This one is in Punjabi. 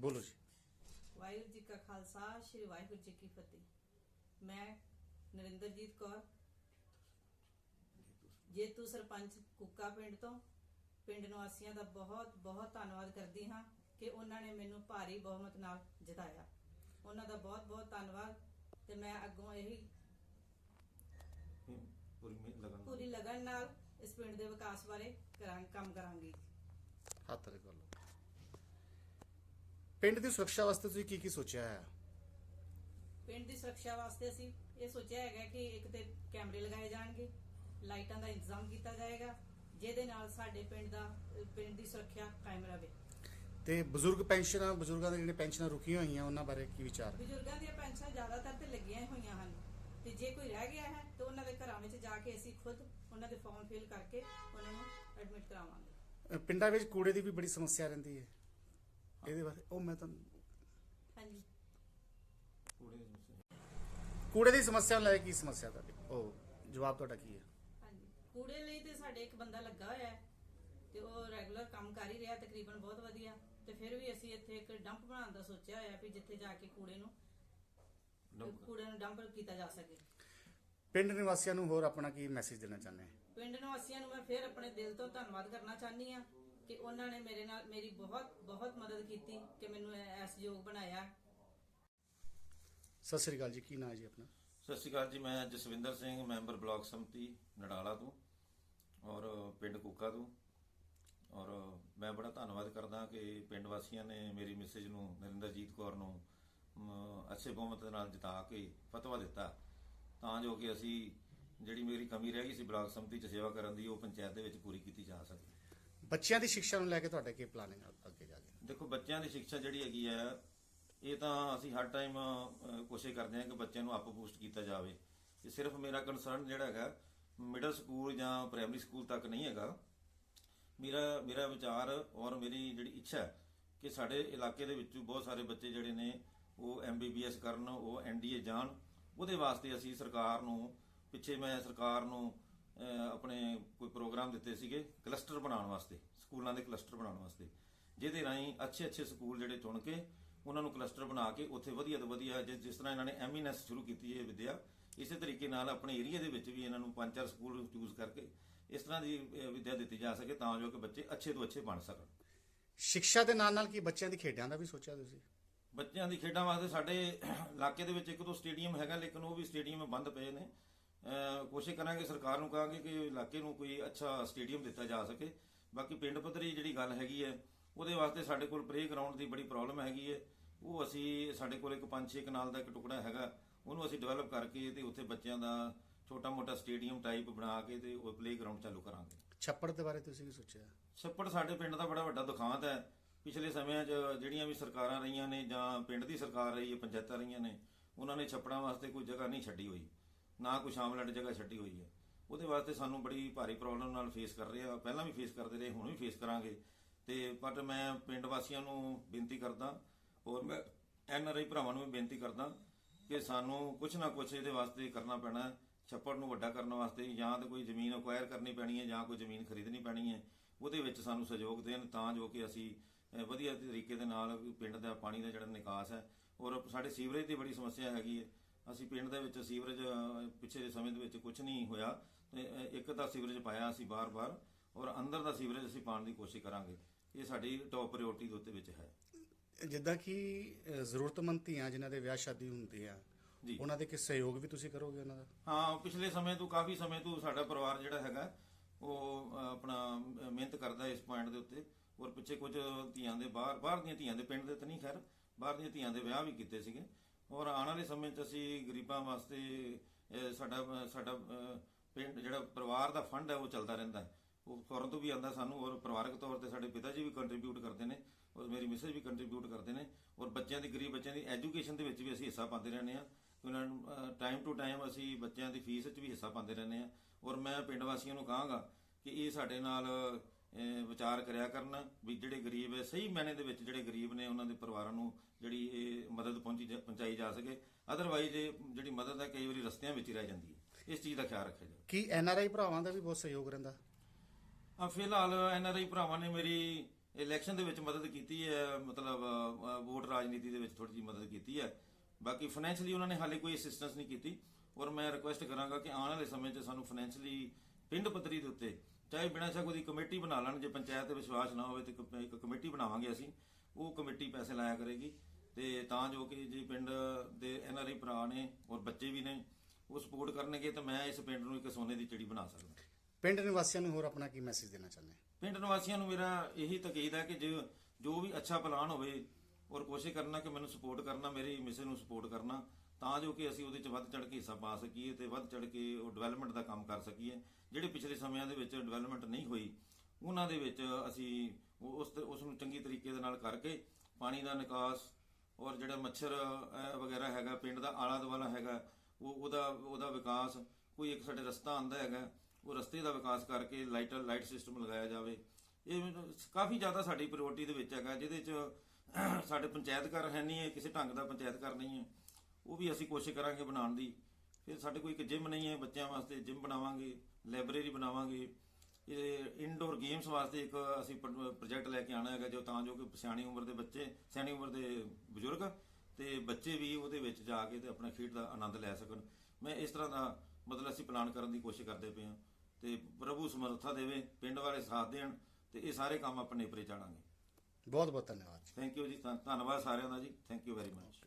ਬੋਲੋ ਜੀ। ਵਾਹਿਗੁਰੂ ਜੀ ਕਾ ਖਾਲਸਾ ਸ੍ਰੀ ਵਾਹਿਗੁਰੂ ਜੀ ਕੀ ਫਤਿਹ। ਮੈਂ ਨਰਿੰਦਰਜੀਤ ਕੌਰ ਜੇਤੂ ਸਰਪੰਚ ਕੁੱਕਾ ਪਿੰਡ ਤੋਂ। ਪਿੰਡ ਨਿਵਾਸੀਆਂ ਦਾ ਬਹੁਤ ਬਹੁਤ ਧੰਨਵਾਦ ਕਰਦੀ ਹਾਂ ਕਿ ਉਹਨਾਂ ਨੇ ਮੈਨੂੰ ਭਾਰੀ ਬਹੁਮਤ ਨਾਲ ਜਿਤਾਇਆ। ਉਹਨਾਂ ਦਾ ਬਹੁਤ ਬਹੁਤ ਧੰਨਵਾਦ ਤੇ ਮੈਂ ਅੱਗੋਂ ਇਹੀ ਪੂਰੀ ਮਿਹਨਤ ਲਗਨ ਪੂਰੀ ਲਗਨ ਨਾਲ ਇਸ ਪਿੰਡ ਦੇ ਵਿਕਾਸ ਬਾਰੇ ਕਰਾਂ ਕੰਮ ਕਰਾਂਗੀ। ਹੱਥ ਕਰ ਲਓ ਪਿੰਡ ਦੀ ਸੁਰੱਖਿਆ ਵਾਸਤੇ ਤੁਸੀਂ ਕੀ ਕੀ ਸੋਚਿਆ ਹੈ? ਪਿੰਡ ਦੀ ਸੁਰੱਖਿਆ ਵਾਸਤੇ ਅਸੀਂ ਇਹ ਸੋਚਿਆ ਹੈਗਾ ਕਿ ਇੱਕ ਤੇ ਕੈਮਰੇ ਲਗਾਏ ਜਾਣਗੇ ਲਾਈਟਾਂ ਦਾ ਇੰਤਜ਼ਾਮ ਕੀਤਾ ਜਾਏਗਾ ਜਿਹਦੇ ਨਾਲ ਸਾਡੇ ਪਿੰਡ ਦਾ ਪਿੰਡ ਦੀ ਸੁਰੱਖਿਆ ਕਾਇਮ ਰਹੇ। ਤੇ ਬਜ਼ੁਰਗ ਪੈਨਸ਼ਨਾਂ ਬਜ਼ੁਰਗਾਂ ਦੇ ਜਿਹੜੇ ਪੈਨਸ਼ਨਾਂ ਰੁਕੀਆਂ ਹੋਈਆਂ ਉਹਨਾਂ ਬਾਰੇ ਕੀ ਵਿਚਾਰ ਹੈ? ਬਜ਼ੁਰਗਾਂ ਦੀਆਂ ਪੈਨਸ਼ਨ ਜ਼ਿਆਦਾਤਰ ਤੇ ਲੱਗੀਆਂ ਹੋਈਆਂ ਹਨ। ਤੇ ਜੇ ਕੋਈ ਰਹਿ ਗਿਆ ਹੈ ਤਾਂ ਉਹਨਾਂ ਦੇ ਘਰਾਂ ਵਿੱਚ ਜਾ ਕੇ ਅਸੀਂ ਖੁਦ ਉਹਨਾਂ ਦੇ ਫਾਰਮ ਫਿਲ ਕਰਕੇ ਉਹਨਾਂ ਨੂੰ ਐਡਮਿਟ ਕਰਾਵਾਂਗੇ। ਪਿੰਡਾਂ ਵਿੱਚ ਕੂੜੇ ਦੀ ਵੀ ਬੜੀ ਸਮੱਸਿਆ ਰਹਿੰਦੀ ਹੈ। ਇਹਦੇ ਬਾਰੇ ਉਹ ਮੈਂ ਤੁਹਾਨੂੰ ਹਾਂਜੀ। ਕੂੜੇ ਦੀ ਸਮੱਸਿਆ। ਕੂੜੇ ਦੀ ਸਮੱਸਿਆ ਨੂੰ ਲੈ ਕੇ ਕੀ ਸਮੱਸਿਆ ਤੁਹਾਡੀ? ਉਹ ਜਵਾਬ ਤੁਹਾਡਾ ਕੀ ਹੈ? ਹਾਂਜੀ। ਕੂੜੇ ਲਈ ਤੇ ਸਾਡੇ ਇੱਕ ਬੰਦਾ ਲੱਗਾ ਹੋਇਆ ਹੈ ਤੇ ਉਹ ਰੈਗੂਲਰ ਕੰਮ ਕਰ ਹੀ ਰਿਹਾ ਤਕਰੀਬਨ ਬਹੁਤ ਵਧੀਆ। ਤੇ ਫਿਰ ਵੀ ਅਸੀਂ ਇੱਥੇ ਇੱਕ ਡੰਪ ਬਣਾਉਣ ਦਾ ਸੋਚਿਆ ਹੋਇਆ ਵੀ ਜਿੱਥੇ ਜਾ ਕੇ ਕੂੜੇ ਨੂੰ ਕੂੜੇ ਨੂੰ ਡੰਪ ਕੀਤਾ ਜਾ ਸਕੇ। ਪਿੰਡ ਨਿਵਾਸੀਆਂ ਨੂੰ ਹੋਰ ਆਪਣਾ ਕੀ ਮੈਸੇਜ ਦੇਣਾ ਚਾਹੁੰਦੇ ਹੋ? ਪਿੰਡ ਨਿਵਾਸੀਆਂ ਨੂੰ ਮੈਂ ਫਿਰ ਆਪਣੇ ਦਿਲ ਤੋਂ ਧੰਨਵਾਦ ਕਰਨਾ ਚਾਹਨੀ ਆ ਕਿ ਉਹਨਾਂ ਨੇ ਮੇਰੇ ਨਾਲ ਮੇਰੀ ਬਹੁਤ ਬਹੁਤ ਮਦਦ ਕੀਤੀ ਕਿ ਮੈਨੂੰ ਇਹ- ਇਸ ਯੋਗ ਬਣਾਇਆ। ਸਤਿ ਸ੍ਰੀ ਅਕਾਲ ਜੀ ਕੀ ਨਾਂ ਹੈ ਜੀ ਆਪਣਾ? ਸਤਿ ਸ਼੍ਰੀ ਅਕਾਲ ਜੀ ਮੈਂ ਜਸਵਿੰਦਰ ਸਿੰਘ ਮੈਂਬਰ ਬਲਾਕ ਸੰਮਤੀ ਨਡਾਲਾ ਤੋਂ ਔਰ ਪਿੰਡ ਕੁੱਕਾ ਤੋਂ। ਔਰ ਮੈਂ ਬੜਾ ਧੰਨਵਾਦ ਕਰਦਾ ਕਿ ਪਿੰਡ ਵਾਸੀਆਂ ਨੇ ਮੇਰੀ ਮੈਸੇਜ ਨੂੰ ਨਰਿੰਦਰਜੀਤ ਕੌਰ ਨੂੰ ਅੱਛੇ ਬਹੁਮਤ ਨਾਲ ਜਿਤਾ ਕੇ ਫਤਵਾ ਦਿੱਤਾ। ਤਾਂ ਜੋ ਕਿ ਅਸੀਂ ਜਿਹੜੀ ਮੇਰੀ ਕਮੀ ਰਹਿ ਗਈ ਸੀ ਬਲਾਕ ਸੰਮਤੀ 'ਚ ਸੇਵਾ ਕਰਨ ਦੀ ਉਹ ਪੰਚਾਇਤ ਦੇ ਵਿੱਚ ਪੂਰੀ ਕੀਤੀ ਜਾ ਸਕੇ। ਬੱਚਿਆਂ ਦੀ ਸਿੱਖਿਆ ਨੂੰ ਲੈ ਕੇ ਤੁਹਾਡੇ ਕੀ ਪਲਾਨਿੰਗ ਅੱਗੇ ਜਾ ਕੇ? ਦੇਖੋ, ਬੱਚਿਆਂ ਦੀ ਸਿੱਖਿਆ ਜਿਹੜੀ ਹੈਗੀ ਹੈ, ਇਹ ਤਾਂ ਅਸੀਂ ਹਰ ਟਾਈਮ ਕੋਸ਼ਿਸ਼ ਕਰਦੇ ਹਾਂ ਕਿ ਬੱਚਿਆਂ ਨੂੰ ਅਪ ਬੂਸਟ ਕੀਤਾ ਜਾਵੇ। ਇਹ ਸਿਰਫ ਮੇਰਾ ਕੰਸਰਨ ਜਿਹੜਾ ਹੈਗਾ ਮਿਡਲ ਸਕੂਲ ਜਾਂ ਪ੍ਰਾਇਮਰੀ ਸਕੂਲ ਤੱਕ ਨਹੀਂ ਹੈਗਾ। ਮੇਰਾ ਮੇਰਾ ਵਿਚਾਰ ਔਰ ਮੇਰੀ ਜਿਹੜੀ ਇੱਛਾ ਹੈ ਕਿ ਸਾਡੇ ਇਲਾਕੇ ਦੇ ਵਿੱਚੋਂ ਬਹੁਤ ਸਾਰੇ ਬੱਚੇ ਜਿਹੜੇ ਨੇ, ਉਹ ਐਮਬੀਬੀਐਸ ਕਰਨ, ਉਹ ਐਨਡੀਏ ਜਾਣ। ਉਹਦੇ ਵਾਸਤੇ ਅਸੀਂ ਸਰਕਾਰ ਨੂੰ, ਪਿੱਛੇ ਮੈਂ ਸਰਕਾਰ ਨੂੰ ਆਪਣੇ ਕੋਈ ਪ੍ਰੋਗਰਾਮ ਦਿੱਤੇ ਸੀਗੇ ਕਲਸਟਰ ਬਣਾਉਣ ਵਾਸਤੇ ਸਕੂਲਾਂ ਦੇ ਕਲਸਟਰ ਬਣਾਉਣ ਵਾਸਤੇ। ਜਿਹਦੇ ਰਾਹੀਂ ਅੱਛੇ ਅੱਛੇ ਸਕੂਲ ਜਿਹੜੇ ਚੁਣ ਕੇ ਉਹਨਾਂ ਨੂੰ ਕਲਸਟਰ ਬਣਾ ਕੇ ਉੱਥੇ ਵਧੀਆ ਤੋਂ ਵਧੀਆ ਜਿਸ ਤਰ੍ਹਾਂ ਇਹਨਾਂ ਨੇ ਐਮਐਨਐਸ ਸ਼ੁਰੂ ਕੀਤੀ ਹੈ ਵਿਦਿਆ ਇਸੇ ਤਰੀਕੇ ਨਾਲ ਆਪਣੇ ਏਰੀਆ ਦੇ ਵਿੱਚ ਵੀ ਇਹਨਾਂ ਨੂੰ ਪੰਜ ਚਾਰ ਸਕੂਲ ਚੂਜ਼ ਕਰਕੇ ਇਸ ਤਰ੍ਹਾਂ ਦੀ ਵਿਦਿਆ ਦਿੱਤੀ ਜਾ ਸਕੇ ਤਾਂ ਜੋ ਕਿ ਬੱਚੇ ਅੱਛੇ ਤੋਂ ਅੱਛੇ ਬਣ ਸਕਣ। ਸਿੱਖਿਆ ਦੇ ਨਾਲ ਨਾਲ ਕੀ ਬੱਚਿਆਂ ਦੀ ਖੇਡਾਂ ਦਾ ਵੀ ਸੋਚਿਆ ਤੁਸੀਂ? ਬੱਚਿਆਂ ਦੀ ਖੇਡਾਂ ਵਾਸਤੇ ਸਾਡੇ ਇਲਾਕੇ ਦੇ ਵਿੱਚ ਇੱਕ ਦੋ ਸਟੇਡੀਅਮ ਹੈਗਾ ਲੇਕਿਨ ਉਹ ਵੀ ਸਟੇਡੀਅਮ ਬੰਦ ਪਏ ਨੇ। ਕੋਸ਼ਿਸ਼ ਕਰਾਂਗੇ ਸਰਕਾਰ ਨੂੰ ਕਹਾਂਗੇ ਕਿ ਇਲਾਕੇ ਨੂੰ ਕੋਈ ਅੱਛਾ ਸਟੇਡੀਅਮ ਦਿੱਤਾ ਜਾ ਸਕੇ। ਬਾਕੀ ਪਿੰਡ ਪੱਧਰੀ ਜਿਹੜੀ ਗੱਲ ਹੈਗੀ ਹੈ ਉਹਦੇ ਵਾਸਤੇ ਸਾਡੇ ਕੋਲ ਪ੍ਲੇ ਗਰਾਊਂਡ ਦੀ ਬੜੀ ਪ੍ਰੋਬਲਮ ਹੈਗੀ ਹੈ। ਉਹ ਅਸੀਂ ਸਾਡੇ ਕੋਲ ਇੱਕ 5-6 ਕਨਾਲ ਦਾ ਇੱਕ ਟੁਕੜਾ ਹੈਗਾ ਉਹਨੂੰ ਅਸੀਂ ਡਿਵੈਲਪ ਕਰਕੇ ਤੇ ਉੱਥੇ ਬੱਚਿਆਂ ਦਾ ਛੋਟਾ-ਮੋਟਾ ਸਟੇਡੀਅਮ ਟਾਈਪ ਬਣਾ ਕੇ ਤੇ ਉਹ ਪਲੇ ਗਰਾਊਂਡ ਚਾਲੂ ਕਰਾਂਗੇ। ਛੱਪੜ ਦੇ ਬਾਰੇ ਤੁਸੀਂ ਕੀ ਸੋਚਿਆ? ਛੱਪੜ ਸਾਡੇ ਪਿੰਡ ਦਾ ਬੜਾ ਵੱਡਾ ਦੁਖਾਂਤ ਹੈ। ਪਿਛਲੇ ਸਮਿਆਂ 'ਚ ਜਿਹੜੀਆਂ ਵੀ ਸਰਕਾਰਾਂ ਰਹੀਆਂ ਨੇ ਜਾਂ ਪਿੰਡ ਦੀ ਸਰਕਾਰ ਰਹੀ ਹੈ ਪੰਚਾਇਤਾਂ ਰਹੀਆਂ ਨੇ ਉਹਨਾਂ ਨੇ ਛੱਪੜਾਂ ਵਾਸਤੇ ਕੋਈ ਜਗ੍ਹਾ ਨਹੀਂ ਛੱਡੀ ਹੋਈ। ਨਾ ਕੋਈ ਸ਼ਾਮਲਟ ਜਗ੍ਹਾ ਛੱਡੀ ਹੋਈ ਹੈ। ਉਹਦੇ ਵਾਸਤੇ ਸਾਨੂੰ ਬੜੀ ਭਾਰੀ ਪ੍ਰੋਬਲਮ ਨਾਲ ਫੇਸ ਕਰ ਰਹੇ ਆ। ਪਹਿਲਾਂ ਵੀ ਫੇਸ ਕਰਦੇ ਰਹੇ, ਹੁਣ ਵੀ ਫੇਸ ਕਰਾਂਗੇ। ਤੇ ਬਟ ਮੈਂ ਪਿੰਡ ਵਾਸੀਆਂ ਨੂੰ ਬੇਨਤੀ ਕਰਦਾ ਔਰ ਮੈਂ ਐਨ ਆਰ ਆਈ ਭਰਾਵਾਂ ਨੂੰ ਵੀ ਬੇਨਤੀ ਕਰਦਾ ਕਿ ਸਾਨੂੰ ਕੁਝ ਨਾ ਕੁਝ ਇਹਦੇ ਵਾਸਤੇ ਕਰਨਾ ਪੈਣਾ ਛੱਪੜ ਨੂੰ ਵੱਡਾ ਕਰਨ ਵਾਸਤੇ ਜਾਂ ਤਾਂ ਕੋਈ ਜ਼ਮੀਨ ਅਕਵਾਇਰ ਕਰਨੀ ਪੈਣੀ ਹੈ ਜਾਂ ਕੋਈ ਜ਼ਮੀਨ ਖਰੀਦਣੀ ਪੈਣੀ ਹੈ। ਉਹਦੇ ਵਿੱਚ ਸਾਨੂੰ ਸਹਿਯੋਗ ਦੇਣ ਤਾਂ ਜੋ ਕਿ ਅਸੀਂ ਵਧੀਆ ਤਰੀਕੇ ਦੇ ਨਾਲ ਪਿੰਡ ਦਾ ਪਾਣੀ ਦਾ ਜਿਹੜਾ ਨਿਕਾਸ ਹੈ ਔਰ ਸਾਡੇ ਸੀਵਰੇਜ ਦੀ ਬੜੀ ਸਮੱਸਿਆ ਹੈਗੀ ਹੈ। ਅਸੀਂ ਪਿੰਡ ਦੇ ਵਿੱਚ ਸੀਵਰੇਜ ਪਿਛਲੇ ਦੇ ਸਮੇਂ ਦੇ ਵਿੱਚ ਕੁਝ ਨਹੀਂ ਹੋਇਆ ਤੇ ਇੱਕ ਤਾਂ ਸੀਵਰੇਜ ਪਾਇਆ ਅਸੀਂ ਬਾਰ-ਬਾਰ ਔਰ ਅੰਦਰ ਦਾ ਸੀਵਰੇਜ ਅਸੀਂ ਪਾਉਣ ਦੀ ਕੋਸ਼ਿਸ਼ ਕਰਾਂਗੇ। ਇਹ ਸਾਡੀ ਟੌਪ ਪ੍ਰਾਇੋਰਟੀ ਦੇ ਉੱਤੇ ਵਿੱਚ ਹੈ। ਜਿੱਦਾਂ ਕਿ ਜ਼ਰੂਰਤਮੰਦ ਧੀਆਂ ਜਿਨ੍ਹਾਂ ਦੇ ਵਿਆਹ ਸ਼ਾਦੀ ਹੁੰਦੀ ਆ ਉਹਨਾਂ ਦੇ ਕਿਸ ਸਹਿਯੋਗ ਵੀ ਤੁਸੀਂ ਕਰੋਗੇ ਉਹਨਾਂ ਦਾ? ਹਾਂ ਪਿਛਲੇ ਸਮੇਂ ਤੋਂ ਕਾਫੀ ਸਮੇਂ ਤੋਂ ਸਾਡਾ ਪਰਿਵਾਰ ਜਿਹੜਾ ਹੈਗਾ ਉਹ ਆਪਣਾ ਮਿਹਨਤ ਕਰਦਾ ਇਸ ਪੁਆਇੰਟ ਦੇ ਉੱਤੇ ਔਰ ਪਿੱਛੇ ਕੁਝ ਧੀਆਂ ਦੇ ਬਾਹਰ ਬਾਹਰ ਦੀਆਂ ਧੀਆਂ ਦੇ ਪਿੰਡ ਦੇ ਤਾਂ ਨਹੀਂ ਖੈਰ ਬਾਹਰ ਦੀਆਂ ਧੀਆਂ ਦੇ ਵਿਆਹ ਵੀ ਕੀਤੇ ਸੀਗੇ ਔਰ ਆਉਣ ਵਾਲੇ ਸਮੇਂ 'ਚ ਅਸੀਂ ਗਰੀਬਾਂ ਵਾਸਤੇ ਸਾਡਾ ਸਾਡਾ ਪਿੰਡ ਜਿਹੜਾ ਪਰਿਵਾਰ ਦਾ ਫੰਡ ਹੈ ਉਹ ਚੱਲਦਾ ਰਹਿੰਦਾ ਹੈ। ਉਹ ਫੌਰਨ ਤੋਂ ਵੀ ਆਉਂਦਾ ਸਾਨੂੰ ਔਰ ਪਰਿਵਾਰਕ ਤੌਰ ਤੇ ਸਾਡੇ ਪਿਤਾ ਜੀ ਵੀ ਕੰਟਰੀਬਿਊਟ ਕਰਦੇ ਨੇ ਔਰ ਮੇਰੀ ਮਿਸੇਜ ਵੀ ਕੰਟਰੀਬਿਊਟ ਕਰਦੇ ਨੇ ਔਰ ਬੱਚਿਆਂ ਦੀ, ਗਰੀਬ ਬੱਚਿਆਂ ਦੀ ਐਜੂਕੇਸ਼ਨ ਦੇ ਵਿੱਚ ਵੀ ਅਸੀਂ ਹਿੱਸਾ ਪਾਉਂਦੇ ਰਹਿੰਦੇ ਆ ਉਹਨਾਂ ਨੂੰ ਟਾਈਮ ਟੂ ਟਾਈਮ ਅਸੀਂ ਬੱਚਿਆਂ ਦੀ ਫੀਸ 'ਚ ਵੀ ਹਿੱਸਾ ਪਾਉਂਦੇ ਰਹਿੰਦੇ ਆ ਔਰ ਮੈਂ ਪਿੰਡ ਵਾਸੀਆਂ ਨੂੰ ਕਹਾਂਗਾ ਕਿ ਇਹ ਸਾਡੇ ਨਾਲ ਵਿਚਾਰ ਕਰਿਆ ਕਰਨ ਵੀ ਜਿਹੜੇ ਗਰੀਬ ਹੈ ਸਹੀ ਮੈਨੇ ਦੇ ਵਿੱਚ ਜਿਹੜੇ ਗਰੀਬ ਨੇ ਉਹਨਾਂ ਦੇ ਪਰਿਵਾਰਾਂ ਨੂੰ ਜਿਹੜੀ ਇਹ ਮਦਦ ਪਹੁੰਚੀ ਜਾ- ਪਹੁੰਚਾਈ ਜਾ ਸਕੇ। ਅਦਰਵਾਈਜ਼ ਜਿਹੜੀ ਮਦਦ ਹੈ ਕਈ ਵਾਰੀ ਰਸਤਿਆਂ ਵਿੱਚ ਹੀ ਰਹਿ ਜਾਂਦੀ ਹੈ। ਇਸ ਚੀਜ਼ ਦਾ ਖਿਆਲ ਰੱਖਿਆ ਜਾਵੇ। ਕੀ ਐਨ ਆਰ ਆਈ ਭਰਾਵਾਂ ਦਾ ਵੀ ਬਹੁਤ ਸਹਿਯੋਗ ਰਹਿੰਦਾ? ਆ ਫਿਲਹਾਲ ਐਨ ਆਰ ਆਈ ਭਰਾਵਾਂ ਨੇ ਮੇਰੀ ਇਲੈਕਸ਼ਨ ਦੇ ਵਿੱਚ ਮਦਦ ਕੀਤੀ ਹੈ ਮਤਲਬ ਵੋਟ ਰਾਜਨੀਤੀ ਦੇ ਵਿੱਚ ਥੋੜੀ ਜਿਹੀ ਮਦਦ ਕੀਤੀ ਹੈ। ਬਾਕੀ ਫਾਈਨੈਂਸ਼ਲੀ ਉਹਨਾਂ ਨੇ ਹਾਲੇ ਕੋਈ ਅਸਿਸਟੈਂਸ ਨਹੀਂ ਕੀਤੀ। ਔਰ ਮੈਂ ਰਿਕੁਐਸਟ ਕਰਾਂਗਾ ਕਿ ਆਉਣ ਵਾਲੇ ਸਮੇਂ 'ਚ ਸਾਨੂੰ ਫਾਈਨੈਂਸ਼ਲੀ ਪਿੰਡ ਪੱਧਰੀ ਦੇ ਉੱਤੇ ਚਾਹੇ ਬਿਨਾਂ ਸ਼ੱਕ ਉਹਦੀ ਕਮੇਟੀ ਬਣਾ ਲੈਣ ਜੇ ਪੰਚਾਇਤ ਤੇ ਵਿਸ਼ਵਾਸ ਨਾ ਹੋਵੇ ਤੇ ਇੱਕ ਕਮੇਟੀ ਬਣਾਵਾਂਗੇ ਅਸੀਂ ਉਹ ਕਮੇਟੀ ਪੈਸੇ ਲਾਇਆ ਕਰੇਗੀ। ਤੇ ਤਾਂ ਜੋ ਕਿ ਜੇ ਪਿੰਡ ਦੇ ਐਨਆਰਆਈ ਭਰਾ ਨੇ ਔਰ ਬੱਚੇ ਵੀ ਨੇ ਉਹ ਸਪੋਰਟ ਕਰਨਗੇ ਤਾਂ ਮੈਂ ਇਸ ਪਿੰਡ ਨੂੰ ਇੱਕ ਸੋਨੇ ਦੀ ਚਿੜੀ ਬਣਾ ਸਕਦਾ। ਪਿੰਡ ਨਿਵਾਸੀਆਂ ਨੂੰ ਹੋਰ ਆਪਣਾ ਕੀ ਮੈਸੇਜ ਦੇਣਾ ਚਾਹੁੰਦੇ? ਪਿੰਡ ਨਿਵਾਸੀਆਂ ਨੂੰ ਮੇਰਾ ਇਹੀ ਤਕੀਦ ਹੈ ਕਿ ਜੋ ਵੀ ਅੱਛਾ ਪਲਾਨ ਹੋਵੇ ਔਰ ਕੋਸ਼ਿਸ਼ ਕਰਨਾ ਕਿ ਮੈਨੂੰ ਸਪੋਰਟ ਕਰਨਾ, ਮੇਰੀ ਮਿਸੇ ਨੂੰ ਸਪੋਰਟ ਕਰਨਾ, ਤਾਂ ਜੋ ਕਿ ਅਸੀਂ ਉਹਦੇ ਚ ਵੱਧ ਚੜ ਕੇ ਹਿੱਸਾ ਪਾ ਸਕੀਏ ਤੇ ਵੱਧ ਚੜ ਕੇ ਉਹ ਡਿਵੈਲਪਮੈਂਟ ਦਾ ਕੰਮ ਕਰ ਸਕੀਏ। ਜਿਹੜੇ ਪਿਛਲੇ ਸਮਿਆਂ ਦੇ ਵਿੱਚ ਡਿਵੈਲਪਮੈਂਟ ਨਹੀਂ ਹੋਈ, ਉਹਨਾਂ ਦੇ ਵਿੱਚ ਅਸੀਂ ਉਸ ਉਸ ਨੂੰ ਚੰਗੀ ਤਰੀਕੇ ਦੇ ਨਾਲ ਕਰਕੇ ਪਾਣੀ ਦਾ ਨਿਕਾਸ ਔਰ ਜਿਹੜਾ ਮੱਛਰ ਵਗੈਰਾ ਹੈਗਾ, ਪਿੰਡ ਦਾ ਆਲਾ ਦੁਆਲਾ ਹੈਗਾ, ਉਹ, ਉਹਦਾ ਉਹਦਾ ਵਿਕਾਸ, ਕੋਈ ਇੱਕ ਸਾਡੇ ਰਸਤਾ ਆਂਦਾ ਹੈਗਾ, ਉਹ ਰਸਤੇ ਦਾ ਵਿਕਾਸ ਕਰਕੇ ਲਾਈਟ ਲਾਈਟ ਸਿਸਟਮ ਲਗਾਇਆ ਜਾਵੇ। ਇਹ ਕਾਫੀ ਜ਼ਿਆਦਾ ਸਾਡੀ ਪ੍ਰਾਇੋਰਟੀ ਦੇ ਵਿੱਚ ਹੈਗਾ, ਜਿਹਦੇ ਚ ਸਾਡੇ ਪੰਚਾਇਤ ਘਰ ਹੈ ਨਹੀਂ ਹੈ ਕਿਸੇ ਢੰਗ ਦਾ ਪੰਚਾਇਤ ਘਰ ਨਹੀਂ ਹੈ। ਉਹ ਵੀ ਅਸੀਂ ਕੋਸ਼ਿਸ਼ ਕਰਾਂਗੇ ਬਣਾਉਣ ਦੀ। ਫਿਰ ਸਾਡੇ ਕੋਈ ਇੱਕ ਜਿਮ ਨਹੀਂ ਹੈ, ਬੱਚਿਆਂ ਵਾਸਤੇ ਜਿਮ ਬਣਾਵਾਂਗੇ ਲਾਇਬ੍ਰੇਰੀ ਬਣਾਵਾਂਗੇ। ਇਹ ਇਨਡੋਰ ਗੇਮਸ ਵਾਸਤੇ ਇੱਕ ਅਸੀਂ ਪ੍ਰੋਜੈਕਟ ਲੈ ਕੇ ਆਣਾ ਹੈਗਾ, ਜੋ ਤਾਂ ਜੋ ਕਿ ਸਿਆਣੀ ਉਮਰ ਦੇ ਬੱਚੇ, ਸਿਆਣੀ ਉਮਰ ਦੇ ਬਜ਼ੁਰਗ ਤੇ ਬੱਚੇ ਵੀ ਉਹਦੇ ਵਿੱਚ ਜਾ ਕੇ ਤੇ ਆਪਣਾ ਖੇਡ ਦਾ ਆਨੰਦ ਲੈ ਸਕਣ। ਮੈਂ ਇਸ ਤਰ੍ਹਾਂ ਦਾ ਮਤਲਬ ਅਸੀਂ ਪਲਾਨ ਕਰਨ ਦੀ ਕੋਸ਼ਿਸ਼ ਕਰਦੇ ਪਏ ਹਾਂ। ਤੇ ਪ੍ਰਭੂ ਸਮਰੱਥਾ ਦੇਵੇ, ਪਿੰਡ ਵਾਲੇ ਸਾਥ ਦੇਣ ਤੇ ਇਹ ਸਾਰੇ ਕੰਮ ਆਪਣੇ ਨੇਪਰੇ ਚਾੜਾਂਗੇ। ਬਹੁਤ ਬਹੁਤ ਧੰਨਵਾਦ ਥੈਂਕ ਯੂ ਜੀ ਧੰਨ- ਧੰਨਵਾਦ ਸਾਰਿਆਂ ਦਾ ਜੀ। Thank you very much